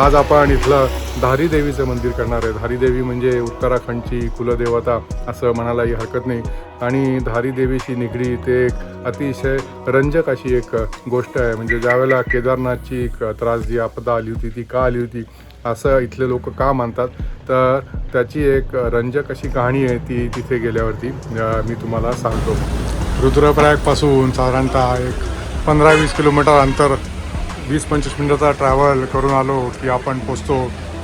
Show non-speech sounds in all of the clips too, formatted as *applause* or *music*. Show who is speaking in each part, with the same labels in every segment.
Speaker 1: आज आपण इथलं धारी देवीचं मंदिर करणार आहे. धारी देवी म्हणजे उत्तराखंडची कुलदेवता असं म्हणायलाही हरकत नाही. आणि धारी देवीशी निगडीत एक अतिशय रंजक अशी एक गोष्ट आहे. म्हणजे ज्यावेळेला केदारनाथची एक त्रासदी आपदा आली होती ती का आली होती असं इथले लोक का मानतात? तर त्याची एक रंजक अशी कहाणी आहे ती तिथे गेल्यावरती. मी तुम्हाला सांगतो. रुद्रप्रयागपासून साधारणतः एक पंधरा वीस किलोमीटर अंतर वीस पंचवीस मिनटाचा ट्रॅव्हल करून आलो की आपण पोचतो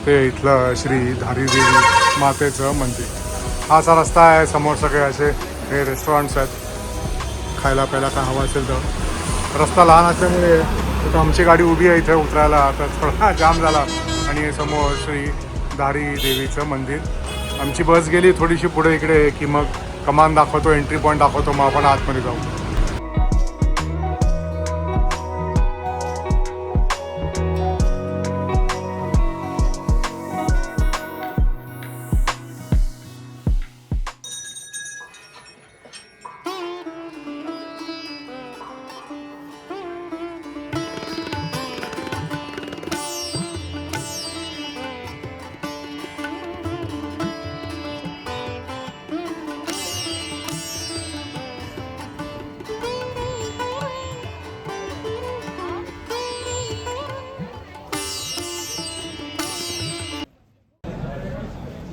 Speaker 1: ते इथलं श्री धारीदेवी मातेचं मंदिर. हा असा रस्ता आहे समोर सगळे असे हे रेस्टॉरंट्स आहेत. खायला प्यायला काय हवं असेल तर. रस्ता लहान असल्यामुळे तिथं आमची गाडी उभी आहे इथे उतरायला तर थोडा *laughs* जाम झाला आणि समोर श्री धारी देवीचं मंदिर. आमची बस गेली थोडीशी पुढे इकडे की मग कमान दाखवतो एंट्री पॉईंट दाखवतो मग आपण आतमध्ये जाऊ.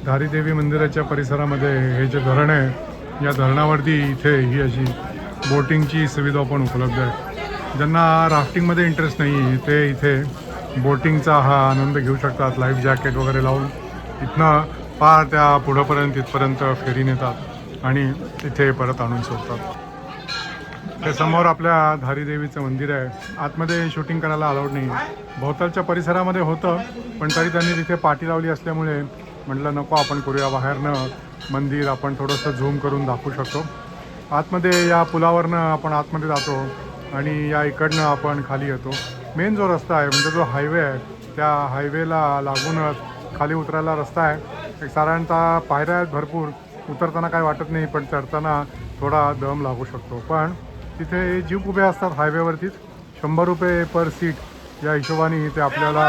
Speaker 1: धारीदेवी मंदिराच्या परिसरामध्ये हे जे धरण आहे या धरणावरती इथे ही अशी बोटिंगची सुविधा पण उपलब्ध आहे. ज्यांना राफ्टिंगमध्ये इंटरेस्ट नाही ते इथे बोटिंगचा हा आनंद घेऊ शकतात लाईफ जॅकेट वगैरे लावून. इथनं पार त्या पुढंपर्यंत तिथपर्यंत फेरी नेतात आणि इथे परत आणून सोडतात. ते समोर आपल्या धारीदेवीचं मंदिर आहे. आतमध्ये शूटिंग करायला अलाउड नाही. भोवतालच्या परिसरामध्ये होतं पण तरी त्यांनी तिथे पाटी लावली असल्यामुळे म्हटलं नको आपण करूया बाहेरनं मंदिर आपण थोडंसं झूम करून दाखवू शकतो. आतमध्ये या पुलावरनं आपण आतमध्ये जातो आणि या इकडनं आपण खाली येतो. मेन जो रस्ता आहे म्हणजे जो हायवे आहे त्या हायवेला लागूनच खाली उतरायला रस्ता आहे. एक साधारणतः पायऱ्या आहेत भरपूर उतरताना काय वाटत नाही पण चढताना थोडा दम लागू शकतो. पण तिथे जीप उभे असतात हायवेवरतीच. शंभर रुपये पर सीट या हिशोबाने ते आपल्याला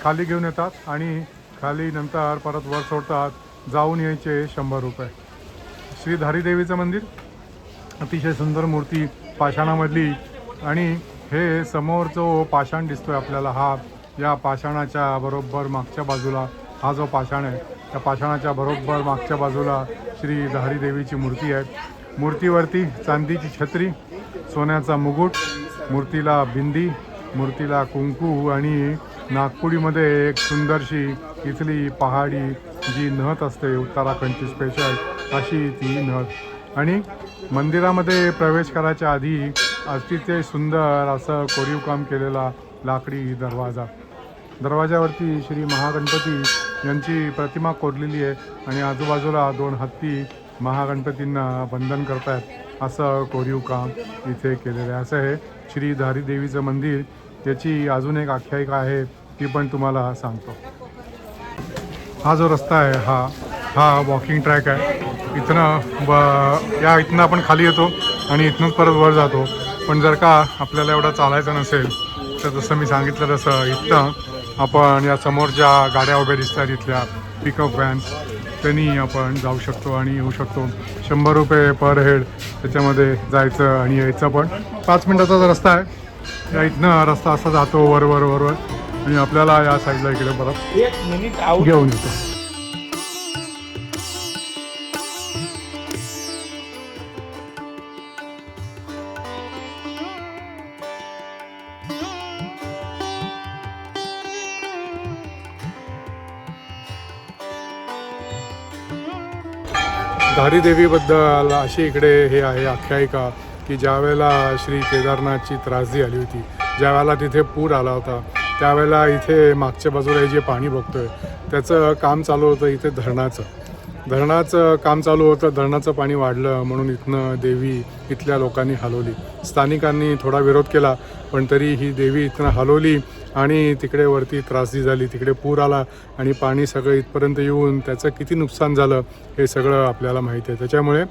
Speaker 1: खाली घेऊन येतात आणि खाली नंतर परत वर सोडतात. जाऊन यायचे शंभर रुपये. श्री धारीदेवीचं मंदिर अतिशय सुंदर मूर्ती पाषाणामधली. आणि हे समोर जो पाषाण दिसतोय आपल्याला हा. या पाषाणाच्या बरोबर मागच्या बाजूला हा जो पाषाण आहे त्या पाषाणाच्या बरोबर मागच्या बाजूला श्री धारीदेवीची मूर्ती आहे. मूर्तीवरती चांदीची छत्री सोन्याचा मुकुट मूर्तीला बिंदी मूर्तीला कुंकू आणि नागपुरीमध्ये एक सुंदरशी इथली पहाडी जी नथ असते उत्तराखंडची स्पेशल अशी ती नथ आणि मंदिरामध्ये प्रवेश करायच्या आधी अतिशय सुंदर असं कोरीव काम केलेला लाकडी दरवाजा. दरवाजावरती श्री महागणपती यांची प्रतिमा कोरलेली आहे आणि आजूबाजूला दोन हत्ती महागणपतींना वंदन करतायत. असं कोरीव काम इथे केलेलं आहे. असं हे श्री धारी देवीचं मंदिर याची अजून एक आख्यायिका आहे. ती पण तुम्हाला सांगतो. हा जो रस्ता आहे हा हा वॉकिंग ट्रॅक आहे. इथनं ब या इथनं आपण खाली येतो आणि इथनंच परत वर जातो. पण जर का आपल्याला एवढं चालायचं नसेल तर जसं मी सांगितलं तसं इथनं आपण या समोर ज्या गाड्या उभ्या दिसतात इथल्या पिकअप व्हॅन्स त्यांनी आपण जाऊ शकतो आणि येऊ शकतो. शंभर रुपये पर हेड त्याच्यामध्ये जायचं आणि यायचं पण. पाच मिनटाचा जो रस्ता आहे या इथनं रस्ता असा जातो वर वर वर वर. आणि आपल्याला या साईडला इकडे परत
Speaker 2: एक मिनिट आउट
Speaker 1: घेऊन येतो. धारी देवीबद्दल अशी इकडे हे आहे आख्यायिका की ज्या वेळेला श्री केदारनाथची त्रासदी आली होती ज्या वेळेला तिथे पूर आला होता त्यावेळेला इथे मागच्या बाजूला हे जे पाणी बघतोय त्याचं काम चालू होतं इथे धरणाचं. धरणाचं काम चालू होतं धरणाचं पाणी वाढलं म्हणून इथनं देवी इथल्या लोकांनी हलवली. स्थानिकांनी थोडा विरोध केला पण तरी ही देवी इथनं हलवली. आणि तिकडे वरती त्रासदी झाली तिकडे पूर आला आणि पाणी सगळं इथपर्यंत येऊन त्याचं किती नुकसान झालं हे सगळं आपल्याला माहिती आहे. त्याच्यामुळे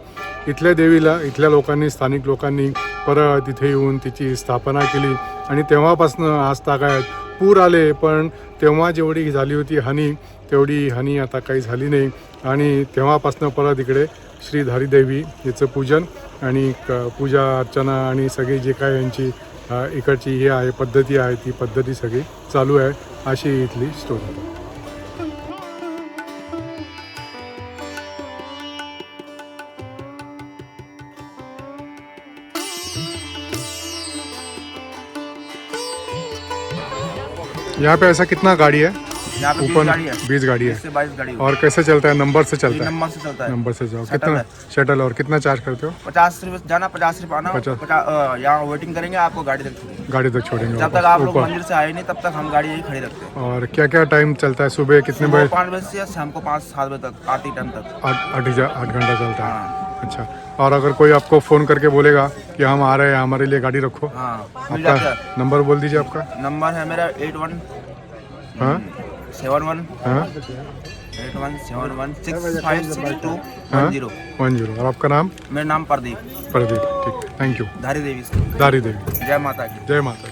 Speaker 1: इथल्या देवीला इथल्या लोकांनी स्थानिक लोकांनी परत तिथे येऊन तिची स्थापना केली. आणि तेव्हापासून आज तागायत पूर आले पण तेव्हा जेवढी झाली होती हानी तेवढी हानी आता काही झाली नाही. आणि तेव्हापासनं परत इकडे श्री धारीदेवी याचं पूजन आणि क पूजा अर्चना आणि सगळी जे काय यांची इकडची ही आहे पद्धती आहे ती पद्धती सगळी चालू आहे अशी इथली स्टोरी यहाँ पे ऐसा कितना गाड़ी है?
Speaker 2: यहाँ पे बीस गाड़ी है।
Speaker 1: बीस गाड़ी है।
Speaker 2: से बाईस गाड़ी
Speaker 1: और कैसे चलता है? नंबर से चलता है।
Speaker 2: नंबर से चलता है।
Speaker 1: नंबर से जाओ। कितना? शटल और कितना चार्ज करते हो?
Speaker 2: पचास रुपये जाना पचास रुपये आना।
Speaker 1: पचास।
Speaker 2: यहाँ वेटिंग करेंगे आपको गाड़ी तक छोड़ेंगे।
Speaker 1: गाड़ी तक छोड़ेंगे
Speaker 2: जब तक आप लोग मंदिर से आए नहीं तब तक हम गाड़ी यही खड़ी रखते हैं।
Speaker 1: और क्या क्या टाइम चलता है? सुबह कितने बजे?
Speaker 2: पाँच बजे से शाम को पाँच सात बजे तक आरती टाइम तक।
Speaker 1: आठ आठ घंटा चलता है।
Speaker 2: हाँ।
Speaker 1: अच्छा। और अगर कोई आपको फ़ोन करके बोलेगा कि हम आ रहे हैं हमारे लिए गाड़ी रखो।
Speaker 2: है।
Speaker 1: आपका नंबर बोल दीजिए आपका।
Speaker 2: नंबर है मेरा एट वन
Speaker 1: हाँ?
Speaker 2: Seven one.
Speaker 1: हाँ?
Speaker 2: Eight one seven one six five six two
Speaker 1: हाँ?
Speaker 2: वन जीरो
Speaker 1: वन जीरो और आपका नाम?
Speaker 2: मेरा नाम प्रदीप.
Speaker 1: प्रदीप. ठीक. थैंक यू
Speaker 2: धारी देवी. से
Speaker 1: दारी देवी.
Speaker 2: जय माता की
Speaker 1: जय माता।